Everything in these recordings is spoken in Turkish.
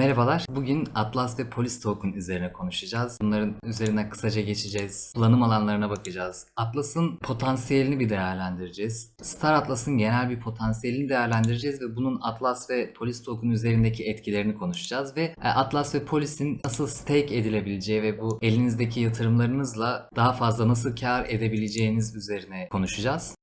Merhabalar. Bugün Atlas ve Polis Token üzerine konuşacağız. Bunların üzerine kısaca geçeceğiz. Kullanım alanlarına bakacağız. Atlas'ın potansiyelini bir değerlendireceğiz. Star Atlas'ın genel bir potansiyelini değerlendireceğiz ve bunun Atlas ve Polis Token üzerindeki etkilerini konuşacağız ve e, Atlas ve Polis'in nasıl stake edilebileceği ve bu elinizdeki yatırımlarınızla daha fazla nasıl kar edebileceğiniz üzerine konuşacağız.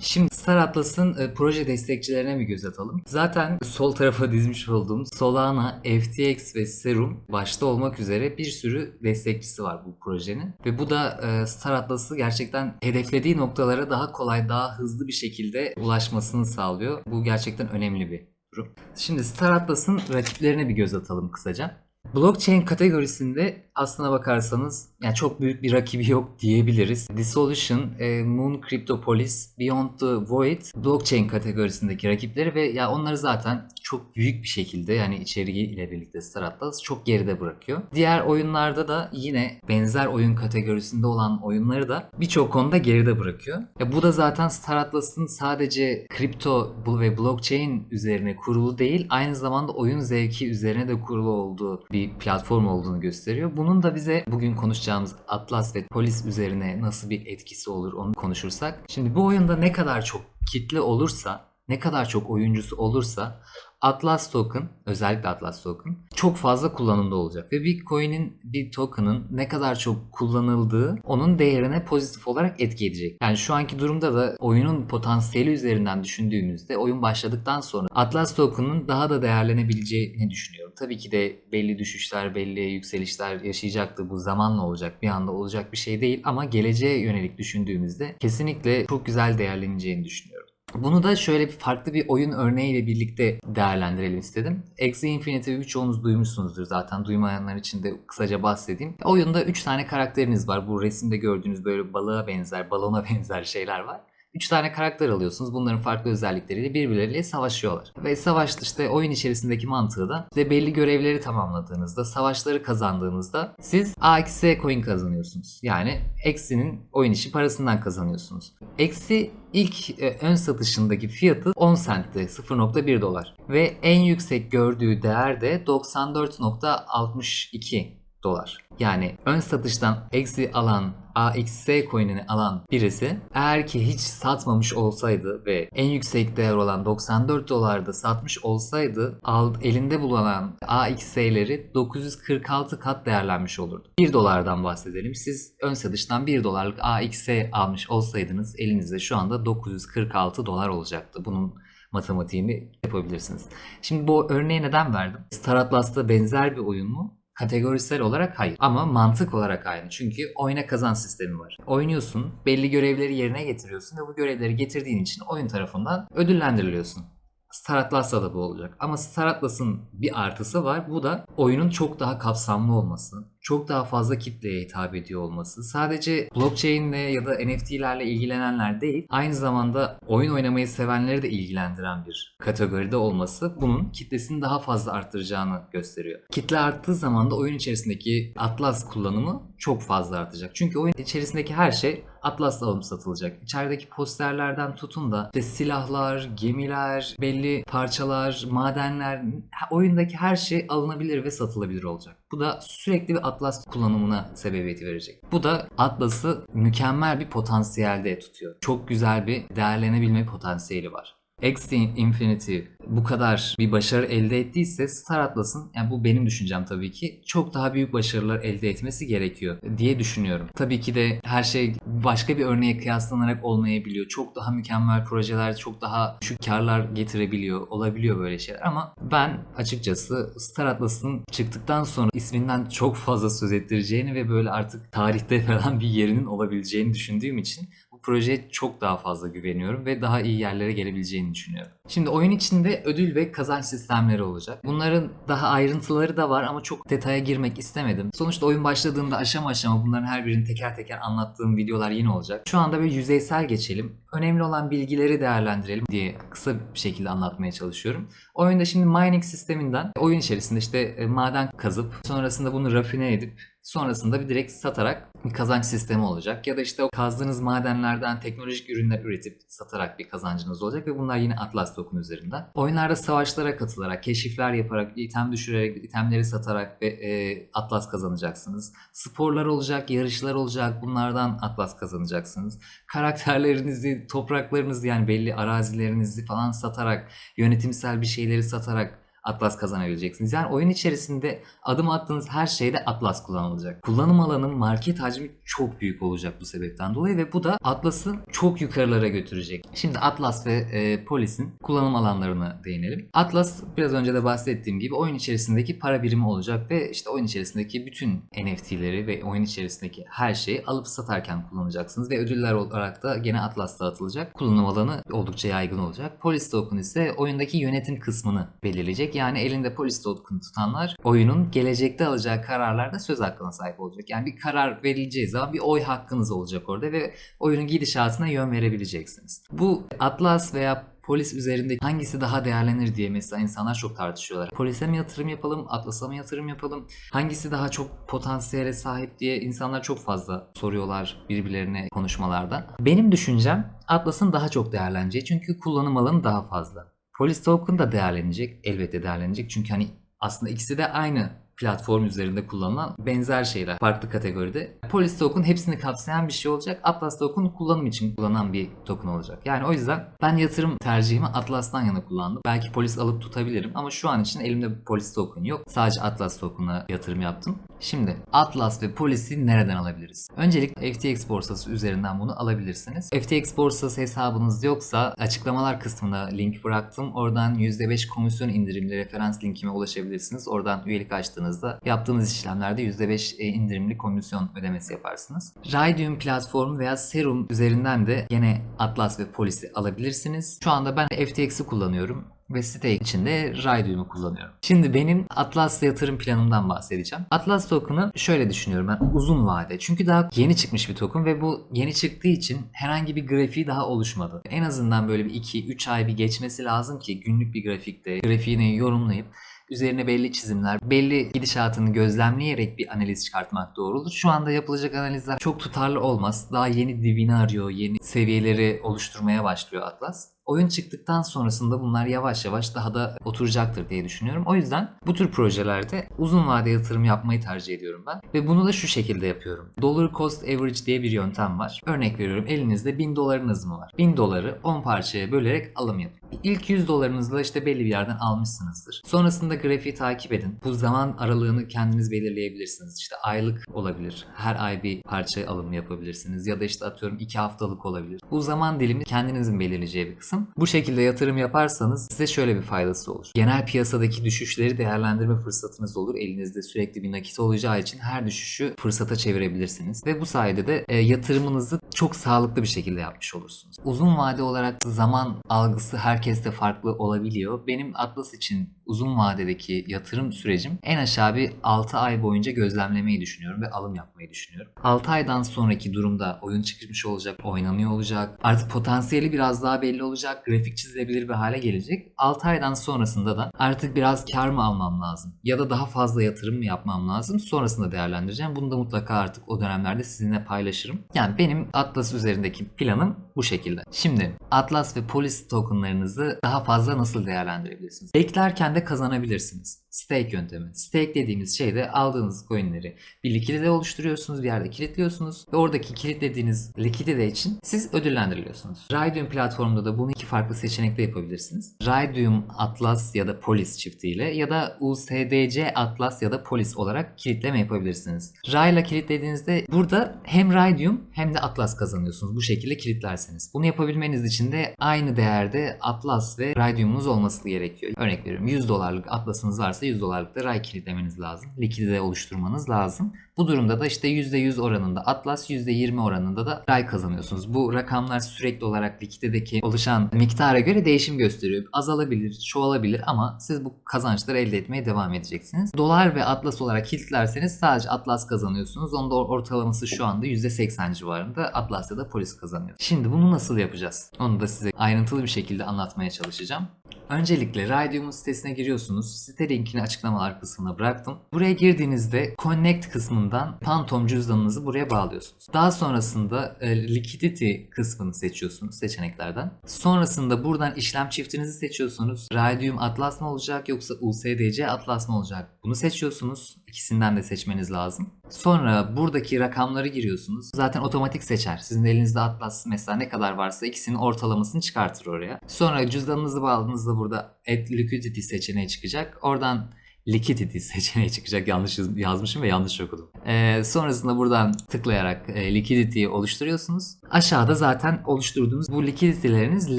Şimdi Star Atlas'ın e, proje destekçilerine bir göz atalım. Zaten sol tarafa dizmiş olduğum Solana, FTX ve Serum başta olmak üzere bir sürü destekçisi var bu projenin. Ve bu da e, Star Atlas'ı gerçekten hedeflediği noktalara daha kolay, daha hızlı bir şekilde ulaşmasını sağlıyor. Bu gerçekten önemli bir durum. Şimdi Star Atlas'ın rakiplerine bir göz atalım kısaca. Blockchain kategorisinde aslına bakarsanız yani çok büyük bir rakibi yok diyebiliriz. Dissolution, e, Moon Cryptopolis, Beyond the Void blockchain kategorisindeki rakipleri ve ya onları zaten çok büyük bir şekilde yani içeriği ile birlikte Star Atlas çok geride bırakıyor. Diğer oyunlarda da yine benzer oyun kategorisinde olan oyunları da birçok konuda geride bırakıyor. Ya bu da zaten Star Atlas'ın sadece kripto ve blockchain üzerine kurulu değil, aynı zamanda oyun zevki üzerine de kurulu olduğu bir platform olduğunu gösteriyor. Bunun da bize bugün konuşacağımız Atlas ve Polis üzerine nasıl bir etkisi olur onu konuşursak. Şimdi bu oyunda ne kadar çok kitle olursa, ne kadar çok oyuncusu olursa Atlas token, özellikle Atlas token çok fazla kullanımda olacak ve bir coin'in, bir token'ın ne kadar çok kullanıldığı onun değerine pozitif olarak etki edecek. Yani şu anki durumda da oyunun potansiyeli üzerinden düşündüğümüzde oyun başladıktan sonra Atlas token'ın daha da değerlenebileceğini düşünüyorum. Tabii ki de belli düşüşler, belli yükselişler yaşayacaktı. Bu zamanla olacak, bir anda olacak bir şey değil ama geleceğe yönelik düşündüğümüzde kesinlikle çok güzel değerleneceğini düşünüyorum. Bunu da şöyle bir farklı bir oyun örneğiyle birlikte değerlendirelim istedim. Axie Infinity'yi birçoğunuz duymuşsunuzdur zaten. Duymayanlar için de kısaca bahsedeyim. Oyunda 3 tane karakteriniz var. Bu resimde gördüğünüz böyle balığa benzer, balona benzer şeyler var. 3 tane karakter alıyorsunuz. Bunların farklı özellikleriyle birbirleriyle savaşıyorlar. Ve savaşta işte oyun içerisindeki mantığı da işte belli görevleri tamamladığınızda, savaşları kazandığınızda siz AXS coin kazanıyorsunuz. Yani X'inin oyun içi parasından kazanıyorsunuz. Eksi ilk e, ön satışındaki fiyatı 10 centti 0.1 dolar. Ve en yüksek gördüğü değer de 94.62 dolar. Yani ön satıştan eksi alan AXS coin'ini alan birisi eğer ki hiç satmamış olsaydı ve en yüksek değer olan 94 dolarda satmış olsaydı al, elinde bulunan AXS'leri 946 kat değerlenmiş olurdu. 1 dolardan bahsedelim. Siz ön satıştan 1 dolarlık AXS almış olsaydınız elinizde şu anda 946 dolar olacaktı. Bunun matematiğini yapabilirsiniz. Şimdi bu örneği neden verdim? Star Atlas'ta benzer bir oyun mu? Kategorisel olarak hayır ama mantık olarak aynı. Çünkü oyna kazan sistemi var. Oynuyorsun, belli görevleri yerine getiriyorsun ve bu görevleri getirdiğin için oyun tarafından ödüllendiriliyorsun. Star Atlas'ta da bu olacak. Ama Star Atlas'ın bir artısı var. Bu da oyunun çok daha kapsamlı olması. Çok daha fazla kitleye hitap ediyor olması. Sadece blockchain ile ya da NFT'lerle ilgilenenler değil, aynı zamanda oyun oynamayı sevenleri de ilgilendiren bir kategoride olması bunun kitlesini daha fazla arttıracağını gösteriyor. Kitle arttığı zaman da oyun içerisindeki Atlas kullanımı çok fazla artacak. Çünkü oyun içerisindeki her şey Atlas'la alım satılacak. İçerideki posterlerden tutun da işte silahlar, gemiler, belli parçalar, madenler, oyundaki her şey alınabilir ve satılabilir olacak. Bu da sürekli bir Atlas kullanımına sebebiyet verecek. Bu da Atlas'ı mükemmel bir potansiyelde tutuyor. Çok güzel bir değerlenebilme potansiyeli var. Axie Infinity bu kadar bir başarı elde ettiyse Star Atlas'ın yani bu benim düşüncem tabii ki çok daha büyük başarılar elde etmesi gerekiyor diye düşünüyorum. Tabii ki de her şey başka bir örneğe kıyaslanarak olmayabiliyor. Çok daha mükemmel projeler çok daha düşük karlar getirebiliyor. Olabiliyor böyle şeyler ama ben açıkçası Star Atlas'ın çıktıktan sonra isminden çok fazla söz ettireceğini ve böyle artık tarihte falan bir yerinin olabileceğini düşündüğüm için projeye çok daha fazla güveniyorum ve daha iyi yerlere gelebileceğini düşünüyorum. Şimdi oyun içinde ödül ve kazanç sistemleri olacak. Bunların daha ayrıntıları da var ama çok detaya girmek istemedim. Sonuçta oyun başladığında aşama aşama bunların her birini teker teker anlattığım videolar yine olacak. Şu anda böyle yüzeysel geçelim. Önemli olan bilgileri değerlendirelim diye kısa bir şekilde anlatmaya çalışıyorum. Oyunda şimdi mining sisteminden oyun içerisinde işte e, maden kazıp sonrasında bunu rafine edip Sonrasında bir direkt satarak bir kazanç sistemi olacak. Ya da işte o kazdığınız madenlerden teknolojik ürünler üretip satarak bir kazancınız olacak ve bunlar yine Atlas token üzerinden. Oyunlarda savaşlara katılarak, keşifler yaparak, item düşürerek, itemleri satarak ve e, Atlas kazanacaksınız. Sporlar olacak, yarışlar olacak. Bunlardan Atlas kazanacaksınız. Karakterlerinizi, topraklarınızı yani belli arazilerinizi falan satarak, yönetimsel bir şeyleri satarak Atlas kazanabileceksiniz. Yani oyun içerisinde adım attığınız her şeyde Atlas kullanılacak. Kullanım alanı, market hacmi çok büyük olacak bu sebepten dolayı ve bu da Atlas'ı çok yukarılara götürecek. Şimdi Atlas ve e, Polis'in kullanım alanlarına değinelim. Atlas biraz önce de bahsettiğim gibi oyun içerisindeki para birimi olacak ve işte oyun içerisindeki bütün NFT'leri ve oyun içerisindeki her şeyi alıp satarken kullanacaksınız ve ödüller olarak da gene Atlas dağıtılacak. Kullanım alanı oldukça yaygın olacak. Polis token ise oyundaki yönetim kısmını belirleyecek. Yani elinde polis token tutanlar oyunun gelecekte alacağı kararlarda söz hakkına sahip olacak. Yani bir karar verileceği zaman bir oy hakkınız olacak orada ve oyunun gidişatına yön verebileceksiniz. Bu Atlas veya polis üzerinde hangisi daha değerlenir diye mesela insanlar çok tartışıyorlar. Polise mi yatırım yapalım, Atlas'a mı yatırım yapalım? Hangisi daha çok potansiyele sahip diye insanlar çok fazla soruyorlar birbirlerine konuşmalarda. Benim düşüncem Atlas'ın daha çok değerleneceği çünkü kullanım alanı daha fazla. Polis token da değerlenecek. Elbette değerlenecek. Çünkü hani aslında ikisi de aynı platform üzerinde kullanılan benzer şeyler farklı kategoride. Polis token hepsini kapsayan bir şey olacak. Atlas token kullanım için kullanılan bir token olacak. Yani o yüzden ben yatırım tercihimi Atlas'tan yana kullandım. Belki polis alıp tutabilirim ama şu an için elimde polis token yok. Sadece Atlas token'a yatırım yaptım. Şimdi Atlas ve polisi nereden alabiliriz? Öncelikle FTX borsası üzerinden bunu alabilirsiniz. FTX borsası hesabınız yoksa açıklamalar kısmına link bıraktım. Oradan %5 komisyon indirimli referans linkime ulaşabilirsiniz. Oradan üyelik açtığınızda yaptığınız işlemlerde %5 indirimli komisyon ödemesi yaparsınız. Raydium platformu veya Serum üzerinden de yine Atlas ve polisi alabilirsiniz. Şu anda ben FTX'i kullanıyorum ve stake için de Raydium'u kullanıyorum. Şimdi benim Atlas yatırım planımdan bahsedeceğim. Atlas token'ı şöyle düşünüyorum ben uzun vade. Çünkü daha yeni çıkmış bir token ve bu yeni çıktığı için herhangi bir grafiği daha oluşmadı. En azından böyle bir 2-3 ay bir geçmesi lazım ki günlük bir grafikte grafiğini yorumlayıp üzerine belli çizimler, belli gidişatını gözlemleyerek bir analiz çıkartmak doğrudur. Şu anda yapılacak analizler çok tutarlı olmaz. Daha yeni dibini arıyor, yeni seviyeleri oluşturmaya başlıyor Atlas oyun çıktıktan sonrasında bunlar yavaş yavaş daha da oturacaktır diye düşünüyorum. O yüzden bu tür projelerde uzun vade yatırım yapmayı tercih ediyorum ben. Ve bunu da şu şekilde yapıyorum. Dollar cost average diye bir yöntem var. Örnek veriyorum elinizde 1000 dolarınız mı var? 1000 doları 10 parçaya bölerek alım yapın. İlk 100 dolarınızla işte belli bir yerden almışsınızdır. Sonrasında grafiği takip edin. Bu zaman aralığını kendiniz belirleyebilirsiniz. İşte aylık olabilir. Her ay bir parça alım yapabilirsiniz. Ya da işte atıyorum 2 haftalık olabilir. Bu zaman dilimi kendinizin belirleyeceği bir kısım. Bu şekilde yatırım yaparsanız size şöyle bir faydası olur. Genel piyasadaki düşüşleri değerlendirme fırsatınız olur. Elinizde sürekli bir nakit olacağı için her düşüşü fırsata çevirebilirsiniz. Ve bu sayede de e, yatırımınızı çok sağlıklı bir şekilde yapmış olursunuz. Uzun vade olarak zaman algısı herkeste farklı olabiliyor. Benim Atlas için uzun vadedeki yatırım sürecim en aşağı bir 6 ay boyunca gözlemlemeyi düşünüyorum ve alım yapmayı düşünüyorum. 6 aydan sonraki durumda oyun çıkmış olacak, oynanıyor olacak. Artık potansiyeli biraz daha belli olacak, grafik çizilebilir bir hale gelecek. 6 aydan sonrasında da artık biraz kar mı almam lazım ya da daha fazla yatırım mı yapmam lazım sonrasında değerlendireceğim. Bunu da mutlaka artık o dönemlerde sizinle paylaşırım. Yani benim Atlas üzerindeki planım bu şekilde. Şimdi Atlas ve Polis tokenlarınızı daha fazla nasıl değerlendirebilirsiniz? Beklerken de kazanabilirsiniz. Stake yöntemi. Stake dediğimiz şey de aldığınız coinleri bir likidite oluşturuyorsunuz, bir yerde kilitliyorsunuz ve oradaki kilitlediğiniz likidite için siz ödüllendiriliyorsunuz. Raydium platformunda da bunu iki farklı seçenekle yapabilirsiniz. Raydium Atlas ya da Polis çiftiyle ya da USDC Atlas ya da Polis olarak kilitleme yapabilirsiniz. Ray ile kilitlediğinizde burada hem Raydium hem de Atlas kazanıyorsunuz. Bu şekilde kilitlerseniz. Bunu yapabilmeniz için de aynı değerde Atlas ve Raydium'unuz olması gerekiyor. Örnek veriyorum 100 dolarlık Atlas'ınız varsa 100 dolarlık da Ray kilitlemeniz lazım. Likidite oluşturmanız lazım. Bu durumda da işte %100 oranında Atlas, %20 oranında da Ray kazanıyorsunuz. Bu rakamlar sürekli olarak likiditedeki oluşan miktara göre değişim gösteriyor. Azalabilir, çoğalabilir ama siz bu kazançları elde etmeye devam edeceksiniz. Dolar ve Atlas olarak kilitlerseniz sadece Atlas kazanıyorsunuz. Onun da ortalaması şu anda %80 civarında. Atlas ya da polis kazanıyor. Şimdi bunu nasıl yapacağız? Onu da size ayrıntılı bir şekilde anlatmaya çalışacağım. Öncelikle Radium'un sitesine giriyorsunuz. Site linkini açıklamalar kısmına bıraktım. Buraya girdiğinizde Connect kısmından Phantom cüzdanınızı buraya bağlıyorsunuz. Daha sonrasında e, Liquidity kısmını seçiyorsunuz seçeneklerden. Sonrasında buradan işlem çiftinizi seçiyorsunuz. Radium Atlas mı olacak yoksa USDC Atlas mı olacak? Bunu seçiyorsunuz. İkisinden de seçmeniz lazım. Sonra buradaki rakamları giriyorsunuz. Zaten otomatik seçer. Sizin elinizde Atlas mesela ne kadar varsa ikisinin ortalamasını çıkartır oraya. Sonra cüzdanınızı bağladığınızda burada Add Liquidity seçeneği çıkacak. Oradan Liquidity seçeneği çıkacak. Yanlış yaz- yazmışım ve yanlış okudum. Ee, sonrasında buradan tıklayarak e, Liquidity'yi oluşturuyorsunuz. Aşağıda zaten oluşturduğunuz bu liquidity'leriniz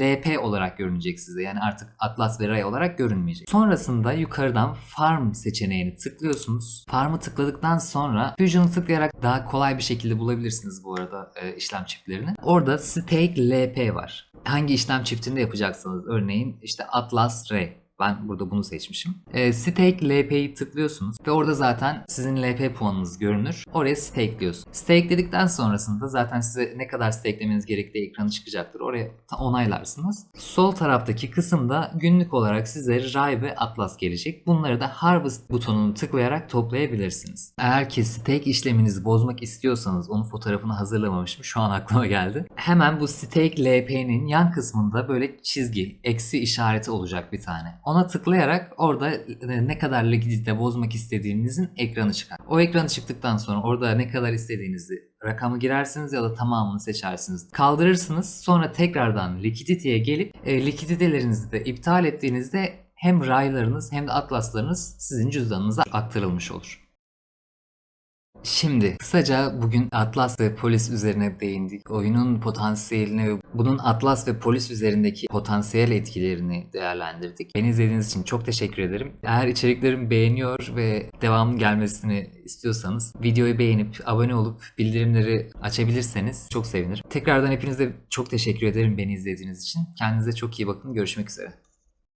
LP olarak görünecek size. Yani artık Atlas ve Ray olarak görünmeyecek. Sonrasında yukarıdan Farm seçeneğini tıklıyorsunuz. Farm'ı tıkladıktan sonra Fusion'u tıklayarak daha kolay bir şekilde bulabilirsiniz bu arada e, işlem çiftlerini. Orada Stake LP var. Hangi işlem çiftinde yapacaksınız? Örneğin işte Atlas Ray. Ben burada bunu seçmişim. E, stake LP'yi tıklıyorsunuz ve orada zaten sizin LP puanınız görünür. Oraya stakeliyorsunuz. Stake sonrasında zaten size ne kadar stakelemeniz gerektiği ekranı çıkacaktır. Oraya onaylarsınız. Sol taraftaki kısımda günlük olarak size Ray ve Atlas gelecek. Bunları da Harvest butonunu tıklayarak toplayabilirsiniz. Eğer ki stake işleminizi bozmak istiyorsanız onun fotoğrafını hazırlamamışım. Şu an aklıma geldi. Hemen bu stake LP'nin yan kısmında böyle çizgi, eksi işareti olacak bir tane. Ona tıklayarak orada e, ne kadar likidite bozmak istediğinizin ekranı çıkar. O ekranı çıktıktan sonra orada ne kadar istediğinizi rakamı girersiniz ya da tamamını seçersiniz. Kaldırırsınız. Sonra tekrardan likiditeye gelip e, likiditelerinizi de iptal ettiğinizde hem raylarınız hem de atlaslarınız sizin cüzdanınıza aktarılmış olur. Şimdi kısaca bugün Atlas ve Polis üzerine değindik. Oyunun potansiyeline ve bunun Atlas ve Polis üzerindeki potansiyel etkilerini değerlendirdik. Beni izlediğiniz için çok teşekkür ederim. Eğer içeriklerimi beğeniyor ve devamın gelmesini istiyorsanız videoyu beğenip abone olup bildirimleri açabilirseniz çok sevinirim. Tekrardan hepinize çok teşekkür ederim beni izlediğiniz için. Kendinize çok iyi bakın. Görüşmek üzere.